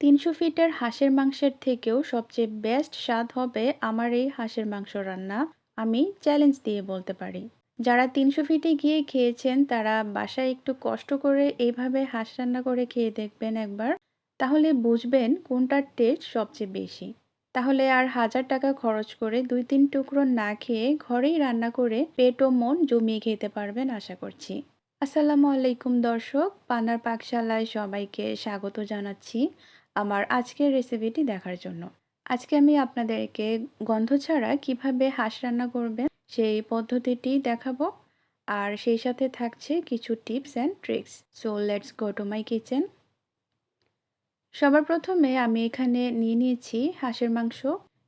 তিনশো ফিটের হাঁসের মাংসের থেকেও সবচেয়ে বেস্ট স্বাদ হবে আমার এই হাঁসের মাংস রান্না। আমি চ্যালেঞ্জ দিয়ে বলতে পারি। যারা তিনশো ফিটে গিয়ে খেয়েছেন, তারা বাসায় একটু কষ্ট করে এইভাবে হাঁস রান্না করে খেয়ে দেখবেন একবার। তাহলে বুঝবেন কোনটার টেস্ট সবচেয়ে বেশি। তাহলে আর হাজার টাকা খরচ করে দুই তিন টুকরো না খেয়ে ঘরেই রান্না করে পেট ও মন জমিয়ে খেতে পারবেন আশা করছি। আসসালামু আলাইকুম দর্শক, পানার পাকশালায় সবাইকে স্বাগত জানাচ্ছি। আমার আজকের রেসিপিটি দেখার জন্য। আজকে আমি আপনাদেরকে গন্ধ ছাড়া কীভাবে হাঁস রান্না করবেন সেই পদ্ধতিটি দেখাবো। আর সেই সাথে থাকছে কিছু tips and tricks so let's go to my kitchen সবার প্রথমে আমি এখানে নিয়ে নিয়েছি হাঁসের মাংস।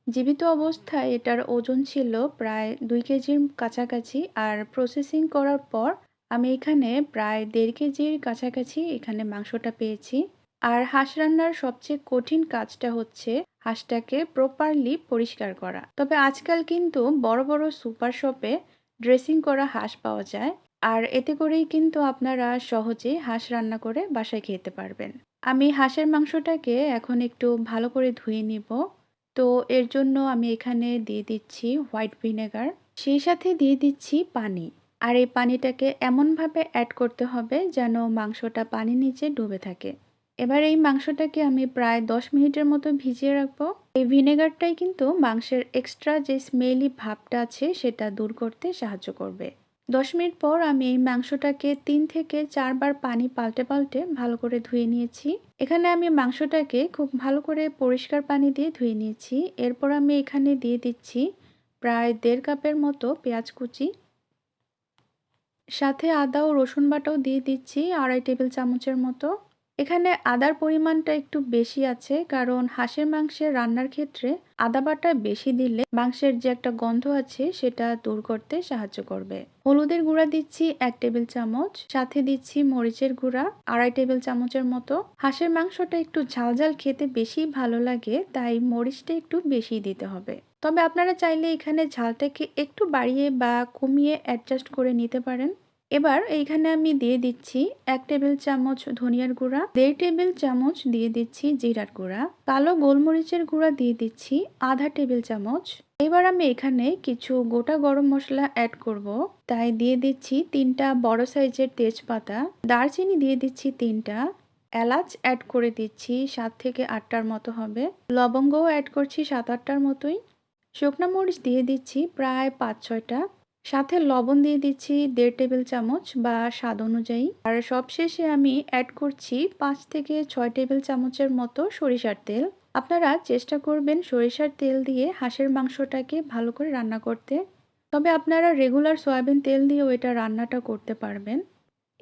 জীবিত অবস্থায় এটার ওজন ছিল প্রায় দুই কেজির কাছাকাছি। আর প্রসেসিং করার পর আমি এখানে প্রায় দেড় কেজির কাছাকাছি এখানে মাংসটা পেয়েছি। আর হাঁস রান্নার সবচেয়ে কঠিন কাজটা হচ্ছে হাঁসটাকে প্রপারলি পরিষ্কার করা। তবে আজকাল কিন্তু বড় বড় সুপার শপে ড্রেসিং করা হাঁস পাওয়া যায় আর এতে করেই কিন্তু আপনারা সহজে হাঁস রান্না করে বাসায় খেতে পারবেন। আমি হাঁসের মাংসটাকে এখন একটু ভালো করে ধুয়ে নিব। তো এর জন্য আমি এখানে দিয়ে দিচ্ছি হোয়াইট ভিনেগার সেই সাথে দিয়ে দিচ্ছি পানি। আর এই পানিটাকে এমনভাবে অ্যাড করতে হবে যেন মাংসটা পানির নিচে ডুবে থাকে। এবার এই মাংসটাকে আমি প্রায় দশ মিনিটের মতো ভিজিয়ে রাখব। এই ভিনেগারটাই কিন্তু মাংসের এক্সট্রা যে স্মেলি ভাবটা আছে, সেটা দূর করতে সাহায্য করবে। দশ মিনিট পর আমি এই মাংসটাকে তিন থেকে চারবার পানি পাল্টে পাল্টে ভালো করে ধুয়ে নিয়েছি। এখানে আমি মাংসটাকে খুব ভালো করে পরিষ্কার পানি দিয়ে ধুয়ে নিয়েছি। এরপর আমি এখানে দিয়ে দিচ্ছি প্রায় দেড় কাপের মতো পেঁয়াজ কুচি। সাথে আদা ও রসুন বাটাও দিয়ে দিচ্ছি আড়াই টেবিল চামচের মতো। এখানে আদার পরিমাণটা একটু বেশি আছে, কারণ হাঁসের মাংসের রান্নার ক্ষেত্রে আদা বাটা বেশি দিলে মাংসের যে একটা গন্ধ আছে সেটা দূর করতে সাহায্য করবে। হলুদের গুঁড়া দিচ্ছি এক টেবিল চামচ, সাথে দিচ্ছি মরিচের গুঁড়া আড়াই টেবিল চামচের মতো। হাঁসের মাংসটা একটু ঝালঝাল খেতে বেশি ভালো লাগে, তাই মরিচটা একটু বেশি দিতে হবে। তবে আপনারা চাইলে এখানে ঝালটাকে একটু বাড়িয়ে বা কমিয়ে অ্যাডজাস্ট করে নিতে পারেন। এবার এইখানে আমি দিয়ে দিচ্ছি এক টেবিল চামচ ধনিয়ার গুঁড়া, দেড় টেবিল চামচ দিয়ে দিচ্ছি জিরার গুঁড়া, কালো গোলমরিচের গুঁড়া দিয়ে দিচ্ছি আধা টেবিল চামচ। এবার আমি এখানে কিছু গোটা গরম মশলা অ্যাড করব। তাই দিয়ে দিচ্ছি তিনটা বড় সাইজের তেজপাতা, দারচিনি দিয়ে দিচ্ছি তিনটা, এলাচ অ্যাড করে দিচ্ছি সাত থেকে আটটার মতো হবে, লবঙ্গও অ্যাড করছি সাত আটটার মতোই, শুকনো মরিচ দিয়ে দিচ্ছি প্রায় পাঁচ ছয়টা সাথে লবণ দিয়ে দিচ্ছি দেড় টেবিল চামচ বা স্বাদ অনুযায়ী। আর সবশেষে আমি অ্যাড করছি পাঁচ থেকে ছয় টেবিল চামচের মতো সরিষার তেল। আপনারা চেষ্টা করবেন সরিষার তেল দিয়ে হাঁসের মাংসটাকে ভালো করে রান্না করতে। তবে আপনারা রেগুলার সয়াবিন তেল দিয়েও এটা রান্নাটা করতে পারবেন।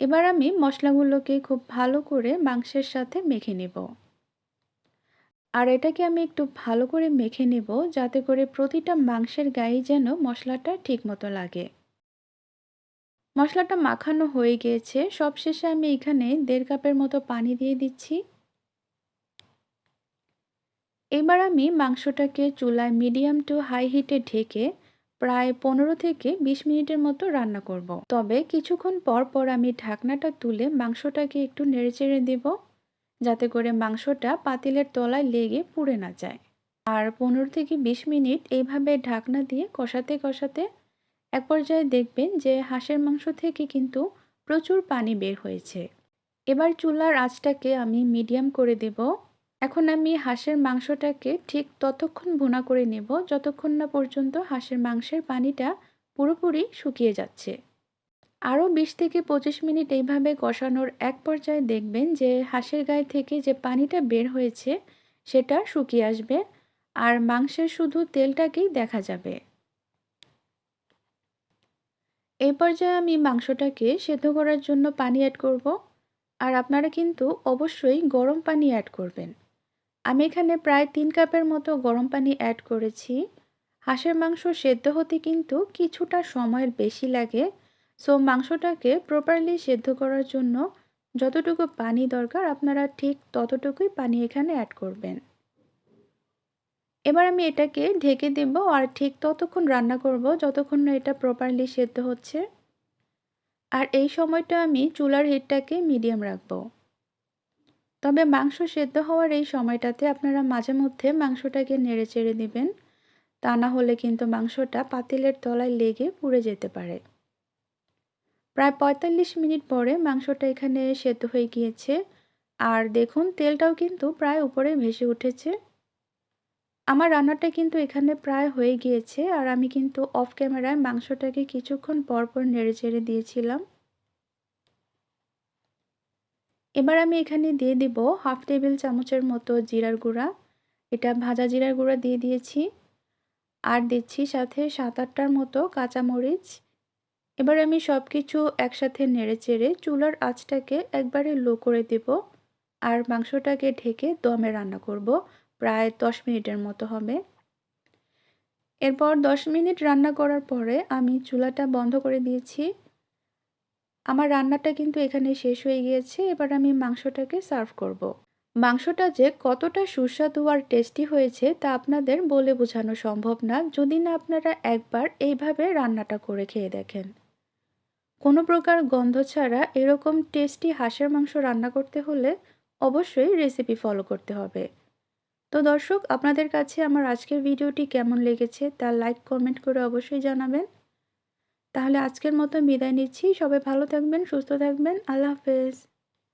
এবার আমি মশলাগুলোকে খুব ভালো করে মাংসের সাথে মেখে নেব। আর এটাকে আমি একটু ভালো করে মেখে নেব যাতে করে প্রতিটা মাংসের গায়ে যেন মশলাটা ঠিক মতো লাগে। মশলাটা মাখানো হয়ে গিয়েছে। সবশেষে আমি এখানে দেড় কাপের মতো পানি দিয়ে দিচ্ছি। এবার আমি মাংসটাকে চুলায় মিডিয়াম টু হাই হিটে ঢেকে প্রায় পনেরো থেকে বিশ মিনিটের মতো রান্না করব। তবে কিছুক্ষণ পর পর আমি ঢাকনাটা তুলে মাংসটাকে একটু নেড়েচেড়ে দেবো। যাতে করে মাংসটা পাতিলের তলায় লেগে পুড়ে না যায়। আর পনেরো থেকে বিশ মিনিট এইভাবে ঢাকনা দিয়ে কষাতে কষাতে এক পর্যায়ে দেখবেন যে হাঁসের মাংস থেকে কিন্তু প্রচুর পানি বের হয়েছে। এবার চুলার আঁচটাকে আমি মিডিয়াম করে দেব। এখন আমি হাঁসের মাংসটাকে ঠিক ততক্ষণ ভুনা করে নেব, যতক্ষণ না পর্যন্ত হাঁসের মাংসের পানিটা পুরোপুরি শুকিয়ে যাচ্ছে। আরও বিশ থেকে পঁচিশ মিনিট এইভাবে কষানোর এক পর্যায়ে দেখবেন যে হাঁসের গায়ে থেকে যে পানিটা বের হয়েছে, সেটা শুকিয়ে আসবে আর মাংসের শুধু তেলটাকেই দেখা যাবে। এই পর্যায়ে আমি মাংসটাকে সেদ্ধ করার জন্য পানি অ্যাড করব আর আপনারা কিন্তু অবশ্যই গরম পানি অ্যাড করবেন। আমি এখানে প্রায় তিন কাপের মতো গরম পানি অ্যাড করেছি। হাঁসের মাংস সেদ্ধ হতে কিন্তু কিছুটা সময়ের বেশি লাগে সো মাংসটাকে প্রপারলি সেদ্ধ করার জন্য যতটুকু পানি দরকার, আপনারা ঠিক ততটুকুই পানি এখানে অ্যাড করবেন। এবার আমি এটাকে ঢেকে দেব আর ঠিক ততক্ষণ রান্না করব যতক্ষণ না এটা প্রপারলি সেদ্ধ হচ্ছে। আর এই সময়টা আমি চুলার হিটটাকে মিডিয়াম রাখব। তবে মাংস সেদ্ধ হওয়ার এই সময়টাতে আপনারা মাঝে মধ্যে মাংসটাকে নেড়ে চেড়ে দিবেন। তা না হলে কিন্তু মাংসটা পাতিলের তলায় লেগে পুড়ে যেতে পারে। প্রায় পঁয়তাল্লিশ মিনিট পরে মাংসটা এখানে সেদ্ধ হয়ে গিয়েছে। আর দেখুন, তেলটাও কিন্তু প্রায় উপরে ভেসে উঠেছে। আমার রান্নাটা কিন্তু এখানে প্রায় হয়ে গিয়েছে আর আমি কিন্তু অফ ক্যামেরায় মাংসটাকে কিছুক্ষণ পরপর নেড়ে চেড়ে দিয়েছিলাম। এবার আমি এখানে দিয়ে দিব হাফ টেবিল চামচের মতো জিরার গুঁড়া। এটা ভাজা জিরার গুঁড়া দিয়ে দিয়েছি। আর দিচ্ছি সাথে সাত আটটার মতো কাঁচামরিচ। এবার আমি সব কিছু একসাথে নেড়ে চেড়ে চুলার আঁচটাকে একবারে লো করে দেব আর মাংসটাকে ঢেকে দমে রান্না করব। প্রায় দশ মিনিটের মতো হবে। এরপর দশ মিনিট রান্না করার পরে আমি চুলাটা বন্ধ করে দিয়েছি। আমার রান্নাটা কিন্তু এখানে শেষ হয়ে গিয়েছে। এবার আমি মাংসটাকে সার্ভ করব। মাংসটা যে কতটা সুস্বাদু আর টেস্টি হয়েছে তা আপনাদের বলে বোঝানো সম্ভব না। যদি না আপনারা একবার এইভাবে রান্নাটা করে খেয়ে দেখেন। কোনো প্রকার গন্ধ ছাড়া এরকম টেস্টি হাঁসের মাংস রান্না করতে হলে অবশ্যই রেসিপি ফলো করতে হবে। তো দর্শক, আপনাদের কাছে আমার আজকের ভিডিওটি কেমন লেগেছে তা লাইক কমেন্ট করে অবশ্যই জানাবেন। তাহলে আজকের মতো বিদায় নিচ্ছি। সবাই ভালো থাকবেন, সুস্থ থাকবেন। আল্লাহ হাফেজ।